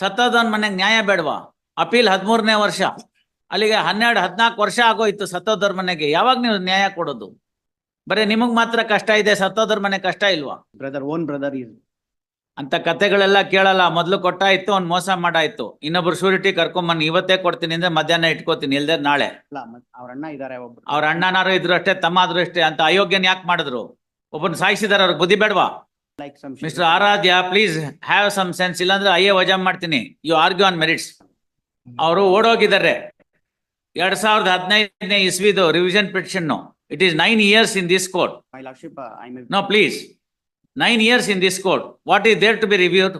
ಸತ್ತೋದವನ್ ಮನೆಗೆ ನ್ಯಾಯ ಬೇಡವಾ? ಅಪೀಲ್ ಹದಿಮೂರನೇ ವರ್ಷ. ಅಲ್ಲಿಗೆ ಹನ್ನೆರಡು ಹದಿನಾಲ್ಕು ವರ್ಷ ಆಗೋಯ್ತು ಸತ್ತೋದ್ರ ಮನೆಗೆ. ಯಾವಾಗ ನೀವು ನ್ಯಾಯ ಕೊಡೋದು? ಬರೇ ನಿಮಗ್ ಮಾತ್ರ ಕಷ್ಟ ಇದೆ ಸತ್ತೋದ್ರ ಮನೆ ಕಷ್ಟ ಇಲ್ವಾ? ಬ್ರದರ್ ಓನ್ ಬ್ರದರ್ ಇಲ್ ಅಂತ ಕತೆಗಳೆಲ್ಲ ಕೇಳಲ್ಲ. ಮೊದ್ಲು ಕೊಟ್ಟಾಯ್ತು ಅವ್ನ್ ಮೋಸ ಮಾಡಾಯ್ತು. ಇನ್ನೊಬ್ರು ಶೂರಿಟಿ ಕರ್ಕೊಂಬನ್ ಇವತ್ತೇ ಕೊಡ್ತೀನಿ ಅಂದ್ರೆ ಮಧ್ಯಾಹ್ನ ಇಟ್ಕೋತೀನಿ ಇಲ್ದೇ ನಾಳೆ. ಅವ್ರ ಅಣ್ಣ ಇದಾರೆ. ಅವ್ರ ಅಣ್ಣನಾರು ಇದ್ರು ಅಷ್ಟೇ ತಮ್ಮ ಆದ್ರು ಅಷ್ಟೇ ಅಂತ ಅಯೋಗ್ಯನ್ ಯಾಕೆ ಮಾಡಿದ್ರು? ಒಬ್ಬನ್ ಸಾಯಿಸಿದಾರ ಅವ್ರಿಗೆ ಬುದ್ಧಿ ಬೇಡವಾ? Like some. Mister Aradhya please have some sense. ಇಲ್ಲಾಂದ್ರೆ ಅಯ್ಯೇ ವಜಾ ಮಾಡ್ತೀನಿ ಯು ಆರ್ಗ್ಯೂ ಆನ್ ಮೆರಿಟ್ಸ್ ಅವರು ಓಡೋಗಿದ್ದಾರೆ ಎರಡ್ ಸಾವಿರದ ಹದಿನೈದನೇ ಇಸ್ವಿದು revision petition it is nine years in this court My lordship, uh, I may. No, please. Nine years in this court. What is there to be reviewed?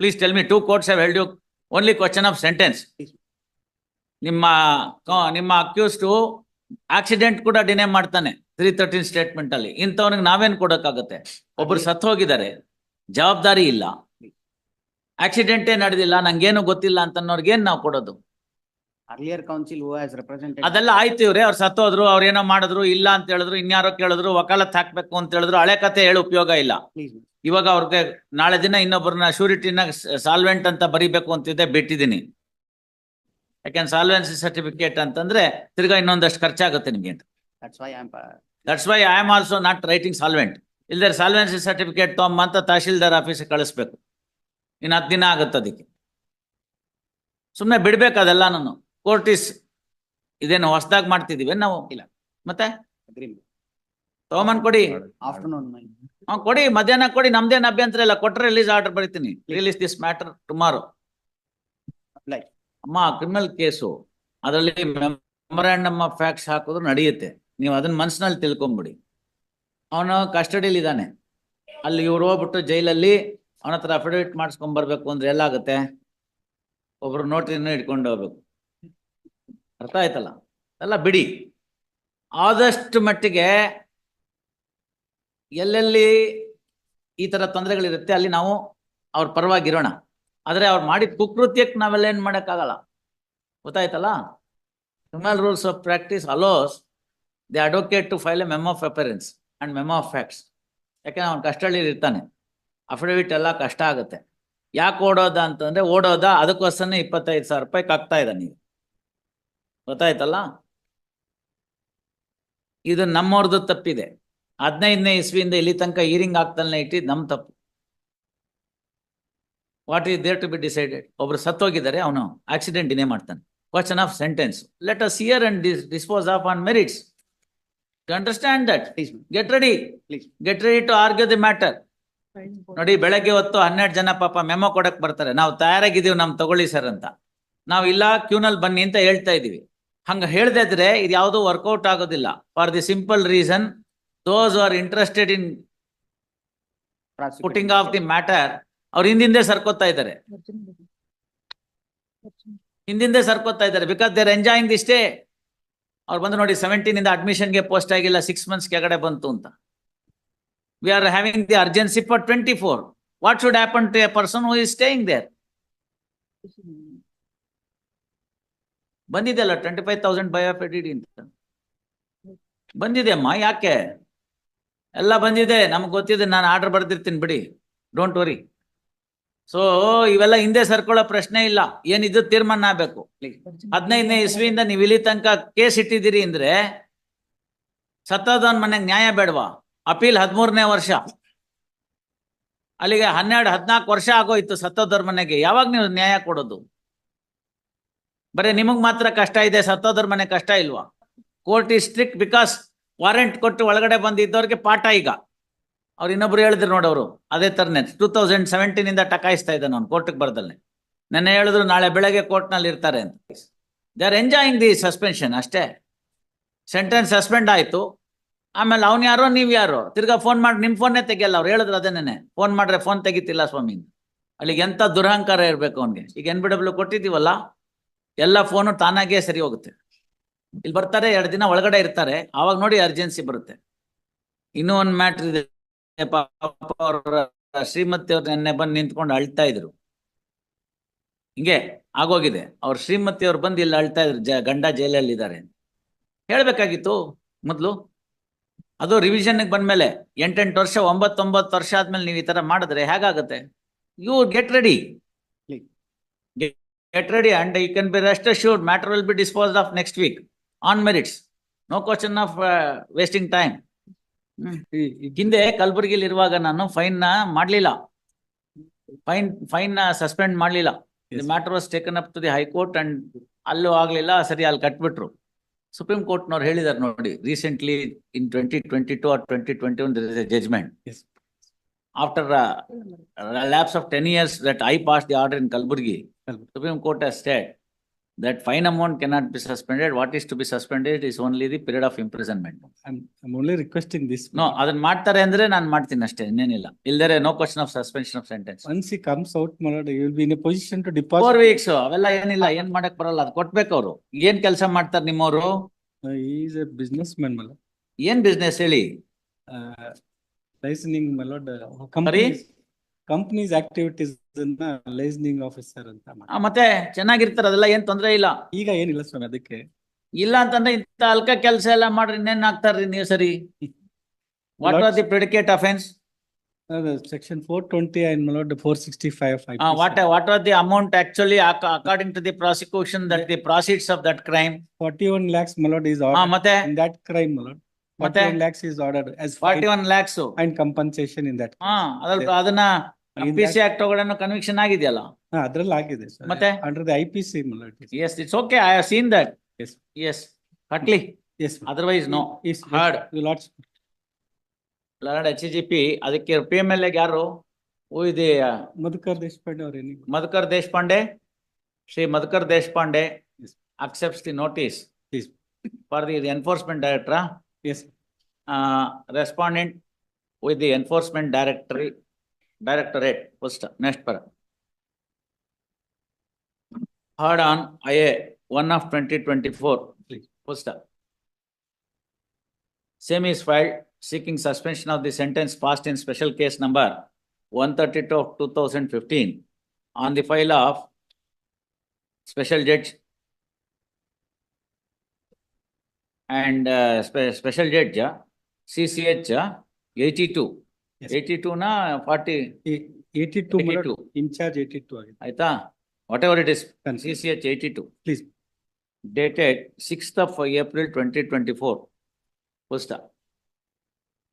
Please tell me, two courts have held you only question of sentence. ನಿಮ್ಮ nimma ನಿಮ್ಮ accused accident ಕೂಡ ಡಿನೇ ಮಾಡ್ತಾನೆ three thirteen statement ಅಲ್ಲಿ ಇಂಥವನಿಗೆ ನಾವೇನ್ ಕೊಡಕ್ಕಾಗತ್ತೆ? ಒಬ್ರು ಸತ್ ಹೋಗಿದ್ದಾರೆ ಜವಾಬ್ದಾರಿ ಇಲ್ಲ. ಆಕ್ಸಿಡೆಂಟೇ ನಡೆದಿಲ್ಲ ನಂಗೇನು ಗೊತ್ತಿಲ್ಲ ಅಂತನ್ನೋರ್ಗೆ ಏನ್ ನಾವು ಕೊಡೋದು? Earlier counsel. ಅದೆಲ್ಲ ಆಯ್ತು ಇವ್ರೆ ಅವ್ರು ಸತ್ತೋದ್ರು ಅವ್ರೇನೋ ಮಾಡಿದ್ರು ಇಲ್ಲ ಅಂತ ಹೇಳಿದ್ರು ಇನ್ಯಾರೋ ಕೇಳಿದ್ರು ವಕಾಲತ್ ಹಾಕ್ಬೇಕು ಅಂತ ಹೇಳಿದ್ರು ಹಳೆ ಕತೆ ಹೇಳಿ ಉಪಯೋಗ ಇಲ್ಲ. ಇವಾಗ ಅವ್ರಿಗೆ ನಾಳೆ ದಿನ ಇನ್ನೊಬ್ಬರನ್ನ ಶ್ಯೂರಿಟಿನ ಸಾಲ್ವೆಂಟ್ ಅಂತ ಬರಿಬೇಕು ಅಂತಿದ್ದೆ ಬಿಟ್ಟಿದ್ದೀನಿ. ಯಾಕೆಂದ್ರೆ ಸಾಲ್ವೆನ್ಸಿ ಸರ್ಟಿಫಿಕೇಟ್ ಅಂತಂದ್ರೆ ತಿರ್ಗಾ ಇನ್ನೊಂದಷ್ಟು ಖರ್ಚಾಗುತ್ತೆ ನಿಮ್ಗೆ ಅಂತ. That's why I'm, uh, why I am also not writing solvent ಇಲ್ದರೆ solvency certificate ತೊಗೊಂಬ ತಹಶೀಲ್ದಾರ್ ಆಫೀಸಿಗೆ ಕಳಿಸ್ಬೇಕು. ಇನ್ನು ಹತ್ತು ದಿನ ಆಗುತ್ತೆ ಅದಕ್ಕೆ. ಸುಮ್ಮನೆ ಬಿಡ್ಬೇಕು ಅದೆಲ್ಲ ನಾನು ಕೋರ್ಟ್ ಇಸ್ ಇದೇನು ಹೊಸದಾಗಿ ಮಾಡ್ತಿದೀವಿ ನಾವು? ಇಲ್ಲ. ಮತ್ತೆ. ತಗೊಂಬಂದ್ ಕೊಡಿ. ಆಫ್ಟರ್ನೂನ್ ಹಾ ಕೊಡಿ. ಮಧ್ಯಾಹ್ನ ಕೊಡಿ. ನಮ್ದೇನ್ ಅಭ್ಯಂತರ ಇಲ್ಲ. ಕೊಟ್ರೆ ರಿಲೀಸ್ ಆರ್ಡರ್ ಬರೀತೀನಿ. ರಿಲೀಸ್ ದಿಸ್ ಮ್ಯಾಟರ್ ಟುಮಾರೋ ಅಮ್ಮ ಕ್ರಿಮಿನಲ್ ಕೇಸು ಅದರಲ್ಲಿ ಮೆಮೊರಾಂಡಮ್ ಆಫ್ ಫ್ಯಾಕ್ಟ್ಸ್ ಹಾಕಿದ್ರು ನಡೆಯುತ್ತೆ. ನೀವು ಅದನ್ನ ಮನಸ್ಸಿನಲ್ಲಿ ತಿಳ್ಕೊಂಬಿಡಿ. ಅವನು ಕಸ್ಟಡಿಯಲ್ಲಿ ಇದ್ದಾನೆ ಅಲ್ಲಿ ಇವ್ರು ಹೋಗ್ಬಿಟ್ಟು ಜೈಲಲ್ಲಿ ಅವನ ಹತ್ರ ಅಫಿಡವಿಟ್ ಮಾಡಿಸ್ಕೊಂಡ್ ಬರ್ಬೇಕು ಅಂದ್ರೆ ಎಲ್ಲಾಗುತ್ತೆ? ಒಬ್ರು ನೋಟ್ರಿನ ಇಟ್ಕೊಂಡು ಹೋಗ್ಬೇಕು. ಅರ್ಥ ಆಯ್ತಲ್ಲ? ಎಲ್ಲ ಬಿಡಿ. ಆದಷ್ಟು ಮಟ್ಟಿಗೆ ಎಲ್ಲೆಲ್ಲಿ ಈ ತರ ತೊಂದರೆಗಳಿರುತ್ತೆ ಅಲ್ಲಿ ನಾವು ಅವ್ರ ಪರವಾಗಿರೋಣ. ಆದ್ರೆ ಅವ್ರು ಮಾಡಿದ ಕುಕೃತ್ಯಕ್ಕೆ ನಾವೆಲ್ಲ ಏನ್ ಮಾಡೋಕ್ಕಾಗಲ್ಲ? ಗೊತ್ತಾಯ್ತಲ್ಲ? Criminal rules of practice allows the advocate to file a memo of appearance and memo of facts ಯಾಕೆಂದ್ರೆ ಅವ್ನು ಕಸ್ಟಡಿ ಇರ್ತಾನೆ. ಅಫಿಡವಿಟ್ ಎಲ್ಲ ಕಷ್ಟ ಆಗುತ್ತೆ. ಯಾಕೆ ಓಡೋದ ಅಂತಂದ್ರೆ ಓಡೋದ ಅದಕ್ಕೋಸ್ಕರನೇ ಇಪ್ಪತ್ತೈದು ಸಾವಿರ ರೂಪಾಯಿ ಕಕ್ತಾ ಇದ್ದಾನೆ ನೀವು ಗೊತ್ತಾಯ್ತಲ್ಲ? ಇದು ನಮ್ಮವ್ರದ್ದು ತಪ್ಪಿದೆ. ಹದಿನೈದನೇ ಇಸ್ವಿಯಿಂದ ಇಲ್ಲಿ ತನಕ ಈರಿಂಗ್ ಆಗ್ತಾನೆ ಇಟ್ಟಿದ್ದು ನಮ್ಮ ತಪ್ಪು. What is there to be decided ಒಬ್ರು ಸತ್ತೋಗಿದ್ದಾರೆ, ಅವನು ಆಕ್ಸಿಡೆಂಟ್ ಇನ್ನೇ ಮಾಡ್ತಾನೆ. Question of sentence let us hear and dispose of on merits understand that Please, get ready please. Get ready to argue the matter ನೋಡಿ ಬೆಳಗ್ಗೆ ಹೊತ್ತು ಹನ್ನೆರಡು ಜನ ಪಾಪ ಮೆಮೊ ಕೊಡಕ್ ಬರ್ತಾರೆ. ನಾವು ತಯಾರಾಗಿದ್ದೀವಿ ನಮ್ ತಗೊಳ್ಳಿ ಸರ್ ಅಂತ. ನಾವು ಇಲ್ಲ ಕ್ಯೂನಲ್ಲಿ ಬನ್ನಿ ಅಂತ ಹೇಳ್ತಾ ಇದೀವಿ ಹಂಗ ಹೇಳ್ದೆ ಇದ್ರೆ ಇದು ಯಾವುದು ವರ್ಕೌಟ್ ಆಗೋದಿಲ್ಲ. For the simple reason those are interested in Prosecuting. Putting off the matter ಅವ್ರು ಹಿಂದಿಂದೆ ಸರ್ಕೋತಾ ಇದ್ದಾರೆ. ಹಿಂದಿಂದೆ ಸರ್ಕೋತಾ ಇದ್ದಾರೆ. Because there enjoying the stay ಅವ್ರು ಬಂದು ನೋಡಿ ಸೆವೆಂಟೀನ್ ಇಂದ ಅಡ್ಮಿಷನ್ಗೆ ಪೋಸ್ಟ್ ಆಗಿಲ್ಲ ಸಿಕ್ಸ್ ಮಂತ್ಸ್ ಕೆಳಗಡೆ ಬಂತು ಅಂತ. We are having the urgency for twenty four what should happen to a person who is staying there ಬಂದಿದೆ ಅಲ್ಲ twenty five thousand by of ADD ಅಂತ. ಬಂದಿದೆ ಅಮ್ಮ, ಯಾಕೆ? ಎಲ್ಲ ಬಂದಿದೆ, ನಮ್ಗೆ ಗೊತ್ತಿದೆ, ನಾನು ಆರ್ಡರ್ ಬರ್ದಿರ್ತೀನಿ ಬಿಡಿ. ಡೋಂಟ್ ವರಿ ಸೊ ಇವೆಲ್ಲ ಹಿಂದೆ ಸರ್ಕೊಳ್ಳೋ ಪ್ರಶ್ನೆ ಇಲ್ಲ. ಏನಿದ್ರು ತೀರ್ಮಾನ ಆಗ್ಬೇಕು? ಹದಿನೈದನೇ ಇಸ್ವಿಯಿಂದ ನೀವು ಇಲ್ಲಿ ತನಕ ಕೇಸ್ ಇಟ್ಟಿದ್ದೀರಿ ಅಂದ್ರೆ ಸತ್ತದವನ್ ಮನೆಗೆ ನ್ಯಾಯ ಬೇಡವಾ? ಅಪೀಲ್ ಹದಿಮೂರನೇ ವರ್ಷ. ಅಲ್ಲಿಗೆ ಹನ್ನೆರಡು, ಹದಿನಾಲ್ಕು ವರ್ಷ ಆಗೋಯ್ತು ಸತ್ತೋದವ್ರ ಮನೆಗೆ. ಯಾವಾಗ ನೀವು ನ್ಯಾಯ ಕೊಡೋದು? ಬರೀ ನಿಮಗ್ ಮಾತ್ರ ಕಷ್ಟ ಇದೆ ಸತ್ತೋದ್ರ ಮನೆ ಕಷ್ಟ ಇಲ್ವಾ? Court is strict because warrant ಕೊಟ್ಟು ಒಳಗಡೆ ಬಂದಿದ್ದವ್ರಿಗೆ ಪಾಠ ಈಗ. ಅವ್ರು ಇನ್ನೊಬ್ರು ಹೇಳಿದ್ರು ನೋಡೋರು ಅದೇ ತರನೇ. ಟೂ ತೌಸಂಡ್ ಸೆವೆಂಟೀನ್ ಇಂದ ಟಕಾಯಿಸ್ತಾ ಇದ್ದಾನೆ ಅವ್ನು ಕೋರ್ಟ್ಗೆ ಬರ್ದಲ್ಲೇ ನೆನ್ನೆ ಹೇಳಿದ್ರು ನಾಳೆ ಬೆಳಗ್ಗೆ ಕೋರ್ಟ್ನಲ್ಲಿ ಇರ್ತಾರೆ ಅಂತ. They are enjoying the suspension ಅಷ್ಟೇ. ಸೆಂಟೆನ್ಸ್ ಸಸ್ಪೆಂಡ್ ಆಯ್ತು. ಆಮೇಲೆ ಅವ್ನು ಯಾರೋ, ನೀವ್ ಯಾರೋ, ತಿರ್ಗಾ ಫೋನ್ ಮಾಡಿ, ನಿಮ್ ಫೋನ್ನೇ ತೆಗಿಯಲ್ಲ ಅವ್ರು, ಹೇಳಿದ್ರು ಅದೇನೇನೆ ಫೋನ್ ಮಾಡ್ರೆ ಫೋನ್ ತೆಗಿತಿಲ್ಲ ಸ್ವಾಮಿ. ಅಲ್ಲಿಗೆ ಎಂತ ದುರಹಂಕಾರ ಇರ್ಬೇಕು ಅವನಿಗೆ. ಈಗ ಎನ್ ಬಿ ಡಬ್ಲ್ಯೂ ಕೊಟ್ಟಿದ್ದೀವಲ್ಲ, ಎಲ್ಲ ಫೋನು ತಾನಾಗೇ ಸರಿ ಹೋಗುತ್ತೆ. ಇಲ್ಲಿ ಬರ್ತಾರೆ, ಎರಡು ದಿನ ಒಳಗಡೆ ಇರ್ತಾರೆ. ಆವಾಗ ನೋಡಿ ಅರ್ಜೆನ್ಸಿ ಬರುತ್ತೆ. ಇನ್ನೂ ಒಂದು ಮ್ಯಾಟ್ರ್ ಇದೆ. ಪಾಪ ಅವ್ರ ಶ್ರೀಮತಿ ಅವ್ರು ನೆನ್ನೆ ಬಂದು ನಿಂತ್ಕೊಂಡು ಅಳ್ತಾ ಇದ್ರು. ಹಿಂಗೆ ಆಗೋಗಿದೆ. ಅವ್ರ ಶ್ರೀಮತಿ ಅವ್ರು ಬಂದು ಇಲ್ಲಿ ಅಳ್ತಾ ಇದ್ರು ಜ ಗಂಡ ಜೈಲಲ್ಲಿ ಇದ್ದಾರೆ ಹೇಳ್ಬೇಕಾಗಿತ್ತು ಮೊದ್ಲು? ಅದು ರಿವಿಷನ್ ಬಂದ್ಮೇಲೆ ಎಂಟೆಂಟು ವರ್ಷ ಒಂಬತ್ತೊಂಬತ್ತು ವರ್ಷ ಆದ್ಮೇಲೆ ನೀವು ಈ ತರ ಮಾಡಿದ್ರೆ ಹೇಗಾಗುತ್ತೆ? You get ready get ready and you can be rest assured matter will be dispose of next week on merits no question of wasting. Hmm. ಹಿಂದೆ ಕಲಬುರಗಿಲಿ ಇರುವಾಗ ನಾನು ಫೈನ್ನ ಮಾಡ್ಲಿಲ್ಲ. ಫೈನ್ ಫೈನ್ನ ಸಸ್ಪೆಂಡ್ ಮಾಡ್ಲಿಲ್ಲ. Matter was taken up to the high court and ಅಲ್ಲೂ ಆಗ್ಲಿಲ್ಲ ಸರಿ ಅಲ್ಲಿ ಕಟ್ಬಿಟ್ರು. ಸುಪ್ರೀಂ ಕೋರ್ಟ್ ನವ್ರು ಹೇಳಿದಾರೆ ನೋಡಿ recently in twenty twenty two or twenty twenty one there is a judgment. After lapse of ten years that I pass the order in Kalaburagi supreme court Kalburgi, that fine amount cannot be suspended. What is to be suspended is only the period of imprisonment. I'm, I'm only requesting this. No, ಅದನ್ನ ಮಾಡ್ತಾರೆ ಅಂದ್ರೆ ನಾನು ಮಾಡ್ತೀನಿ ಅಷ್ಟೇ ಇನ್ನೇನಿಲ್ಲ. ಇಲ್ದರೆ no question of suspension of sentence. Once he comes out, my lord, you will be in a position to four Four weeks. ಅವೆಲ್ಲ ಏನಿಲ್ಲ ಏನ್ ಮಾಡಕ್ ಬರಲ್ಲ ಅದ್ ಕೊಟ್ಬೇಕು ಅವ್ರು. ಏನ್ ಕೆಲಸ ಮಾಡ್ತಾರೆ ನಿಮ್ಮವ್ರು? Uh, He is a businessman, my lord. ಏನ್ ಬಿಸ್ನೆಸ್ ಹೇಳಿ? Uh, Licensing, my lord, uh, companies, companies activities licensing officer ಅಂತ ಮತ್ತೆ ಚೆನ್ನಾಗಿರ್ತಾರೆ ಅದೆಲ್ಲ ಏನ್ ತೊಂದರೆ ಇಲ್ಲ. ಈಗ ಏನಿಲ್ಲ ಸ್ವಾಮಿ ಅದಕ್ಕೆ. ಇಲ್ಲ ಅಂತಂದ್ರೆ ಇಂತ ಅಲ್ಕ ಕೆಲಸ ಎಲ್ಲ ಮಾಡ್ರಿ ಇನ್ನೇನ್ ಹಾಕ್ತಾರ್ರಿ ನೀವು ಸರಿ? What are the predicate offence section four twenty and four sixty five five what what are the amount actually according to the prosecution that the proceeds of that crime forty one lakhs ಮಲೋಡ್ is ಮತ್ತೆ? That crime ಮಲೋಡ್ ಮತ್ತೆ? Forty one lakhs and compensation in that ಅದನ್ನ PC act ತಗೊಳ್ಳೋ ಆಗಿದೆಯಲ್ಲ? ಅದ್ರಲ್ಲಿ ಮತ್ತೆ? Under the I C S it's okay I have seen that S S ಕಟ್ಲಿ otherwise no is hard lots lord ಅದಕ್ಕೆ ಪಿ ಎಂ ಎಲ್ ಯಾರು? Who ಇದೆ ಮಧುಕರ್ ದೇಶಪಾಂಡೆ ಅವ್ರು Madhukar Deshpande? Shri Madhukar Deshpande accepts the notice is for the enforcement directorate S respondent with the enforcement director Directorate, posta. Next para. Heard on IA One of Twenty Twenty Four, please four Same is filed seeking suspension of the sentence passed in special case number 132 of 2015 on the file of special judge and uh, spe special judge uh, CCH uh, 82 eighty ಟೂನಾ forty eighty two to in charge eighty two ಆಗಿದೆ ಆಯ್ತಾ? Whatever it is C C H eighty two please dated sixth of April twenty twenty four ಪುಸ್ತ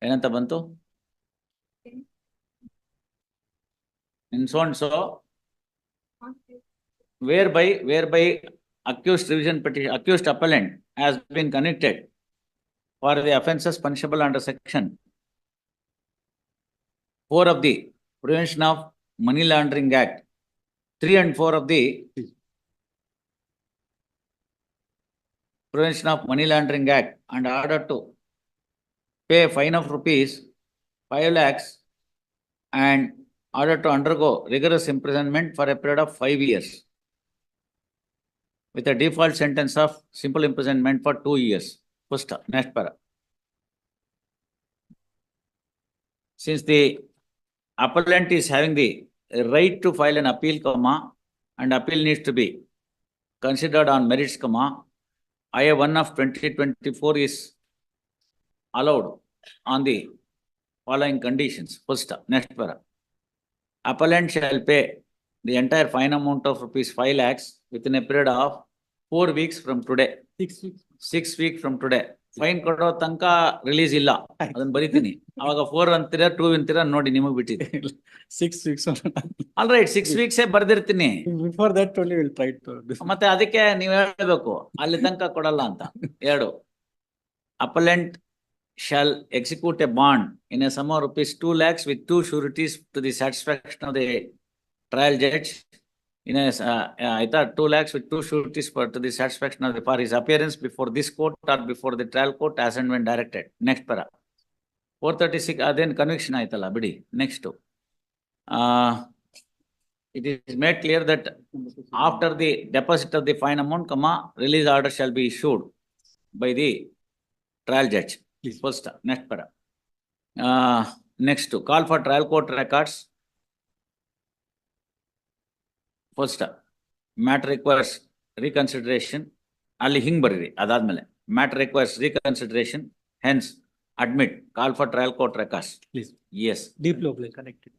ಏನಂತ ಬಂತು? In so and so whereby whereby accused revision petition accused appellant has been connected for the offences punishable under section 4 of the Prevention of Money Laundering Act, 3 and 4 of the Prevention of Money Laundering Act and order to pay a fine of rupees 5 lakhs and order to undergo rigorous imprisonment for a period of 5 years with a default sentence of simple imprisonment for 2 years. First, next para. Since the appellant is having the right to file an appeal, comma, and appeal needs to be considered on merits, comma, IA one of twenty twenty-four is allowed on the following conditions. First, next para. Appellant shall pay the entire fine amount of rupees five lakhs within a period of four weeks from today, Six weeks. six weeks from today. Fine ಕೊಡೋ ತನಕ release ಇಲ್ಲ. ಅದನ್ನ ಬರಿತೀನಿ. ಅವಾಗ four ಅಂತೀರಾ two ಅಂತೀರಾ ನೋಡಿ ನಿಮಗ್ ಬಿಟ್ಟಿದೆ. Six weeks all right six weeks ಬರ್ದಿರ್ತೀನಿ. Before that only will try to ಮತ್ತೆ ಅದಕ್ಕೆ ನೀವ್ ಹೇಳ್ಬೇಕು ಅಲ್ಲಿ ತನಕ ಕೊಡಲ್ಲ ಅಂತ. ಎರಡು appellant shall execute a bond in a sum rupees two lakhs with two sureties to the satisfaction of the trial judge in ಆಯ್ತಾ two lakhs with two sureties for to the satisfaction of the for his appearance before this court or before the trial court as and when directed next ಪರ four thirty six ಅದೇನು conviction ಆಯ್ತಲ್ಲ ಬಿಡಿ next it is made clear that after the deposit of the fine amount, comma, release order shall be issued by the trial judge. Please. First, next para. Uh, next, to call for trial first matter requires reconsideration ಅಲ್ಲಿ ಹಿಂಗ್ ಬರೀರಿ ಅದಾದ್ಮೇಲೆ. Matter requires reconsideration hence admit call for trial court records please S ಡೀಪ್ ಲೋಕ್ connected